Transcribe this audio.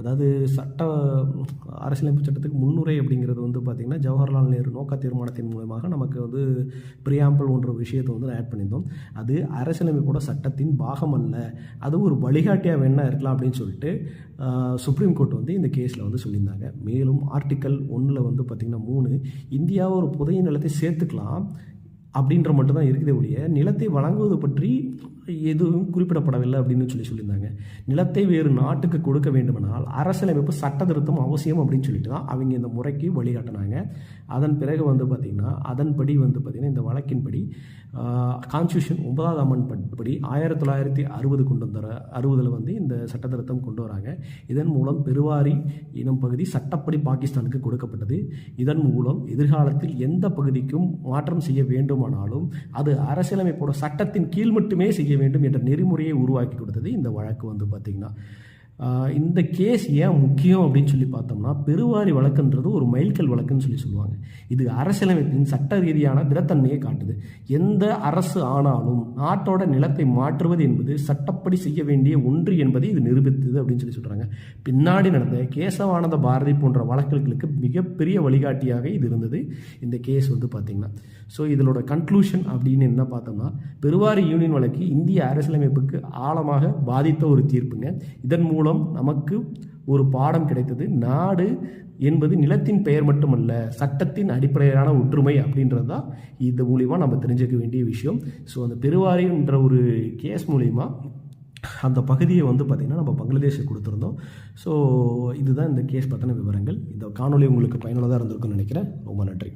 அதாவது சட்ட அரசியலமைப்பு சட்டத்துக்கு முன்னுரை அப்படிங்கிறது வந்து பார்த்திங்கன்னா ஜவஹர்லால் நேரு நோக்க தீர்மானத்தின் மூலமாக நமக்கு வந்து பிரியாம்பல் ஒன்ற விஷயத்தை வந்து ஆட் பண்ணியிருந்தோம். அது அரசியலமைப்போட சட்டத்தின் பாகம் அல்ல. அது ஒரு வழிகாட்டியாக வேணா இருக்கலாம் அப்படின்னு சொல்லிட்டு சுப்ரீம் கோர்ட் வந்து இந்த கேஸில் வந்து சொல்லியிருந்தாங்க. மேலும் ஆர்டிக்கல் ஒன்றில் வந்து பார்த்திங்கன்னா மூணு இந்தியாவை ஒரு புதைய நிலத்தை சேர்த்துக்கலாம் அப்படின்ற மட்டும்தான் இருக்குதே ஒழிய நிலத்தை வழங்குவது பற்றி எதுவும் குறிப்பிடப்படவில்லை அப்படின்னு சொல்லி சொல்லியிருந்தாங்க. நிலத்தை வேறு நாட்டுக்கு கொடுக்க வேண்டுமானால் அரசியலமைப்பு சட்ட திருத்தம் அவசியம் அப்படின்னு சொல்லிட்டு தான் அவங்க இந்த முறைக்கு வழிகாட்டினாங்க. அதன் பிறகு வந்து பார்த்திங்கன்னா அதன்படி வந்து பார்த்திங்கன்னா இந்த வழக்கின்படி கான்ஸ்டியூஷன் ஒன்பதாவது அமெண்ட்மெண்ட் படி ஆயிரத்தி தொள்ளாயிரத்தி அறுபது கொண்டு வந்த அறுபதில் வந்து இந்த சட்ட திருத்தம் கொண்டு வராங்க. இதன் மூலம் பெருவாரி இனம் பகுதி சட்டப்படி பாகிஸ்தானுக்கு கொடுக்கப்பட்டது. இதன் மூலம் எதிர்காலத்தில் எந்த பகுதிக்கும் மாற்றம் செய்ய வேண்டுமானாலும் அது அரசியலமைப்போட சட்டத்தின் கீழ் மட்டுமே செய்ய வேண்டும் என்ற நெறிமுறையை உருவாக்கி கொடுத்தது இந்த வழக்கு வந்து பார்த்திங்கன்னா. இந்த கேஸ் ஏன் முக்கியம் அப்படின்னு சொல்லி பார்த்தோம்னா பெருவாரி வழக்குன்றது ஒரு மைல்கல் வழக்குன்னு சொல்லி சொல்லுவாங்க. இது அரசியலமைப்பின் சட்ட ரீதியான திடத்தன்மையை காட்டுது. எந்த அரசு ஆனாலும் நாட்டோட நிலத்தை மாற்றுவது என்பது சட்டப்படி செய்ய வேண்டிய ஒன்று என்பதை இது நிரூபித்தது அப்படின்னு சொல்லி சொல்கிறாங்க பின்னாடி நடந்த கேசவானந்த பாரதி போன்ற வழக்குகளுக்கு மிகப்பெரிய வழிகாட்டியாக இது இருந்தது. இந்த கேஸ் வந்து பார்த்திங்கன்னா ஸோ இதனோட கன்க்ளூஷன் அப்படின்னு என்ன பார்த்தோம்னா பெருவாரி யூனியன் வழக்கு இந்திய அரசியலமைப்புக்கு ஆழமாக பாதித்த ஒரு தீர்ப்புங்க. இதன் மூலம் நமக்கு ஒரு பாடம் கிடைத்தது. நாடு என்பது நிலத்தின் பெயர் மட்டுமல்ல சட்டத்தின் அடிப்படையிலான ஒற்றுமை அப்படின்றது தான் இது மூலிமா நம்ம தெரிஞ்சுக்க வேண்டிய விஷயம். ஸோ அந்த பெருவாரின்ற ஒரு கேஸ் மூலிமா அந்த பகுதியை வந்து பார்த்திங்கன்னா நம்ம பங்களாதேஷுக்கு கொடுத்துருந்தோம். ஸோ இதுதான் இந்த கேஸ் பற்றின விவரங்கள். இந்த காணொளி உங்களுக்கு பயனுள்ளதாக இருந்திருக்கும்னு நினைக்கிறேன். ரொம்ப நன்றி.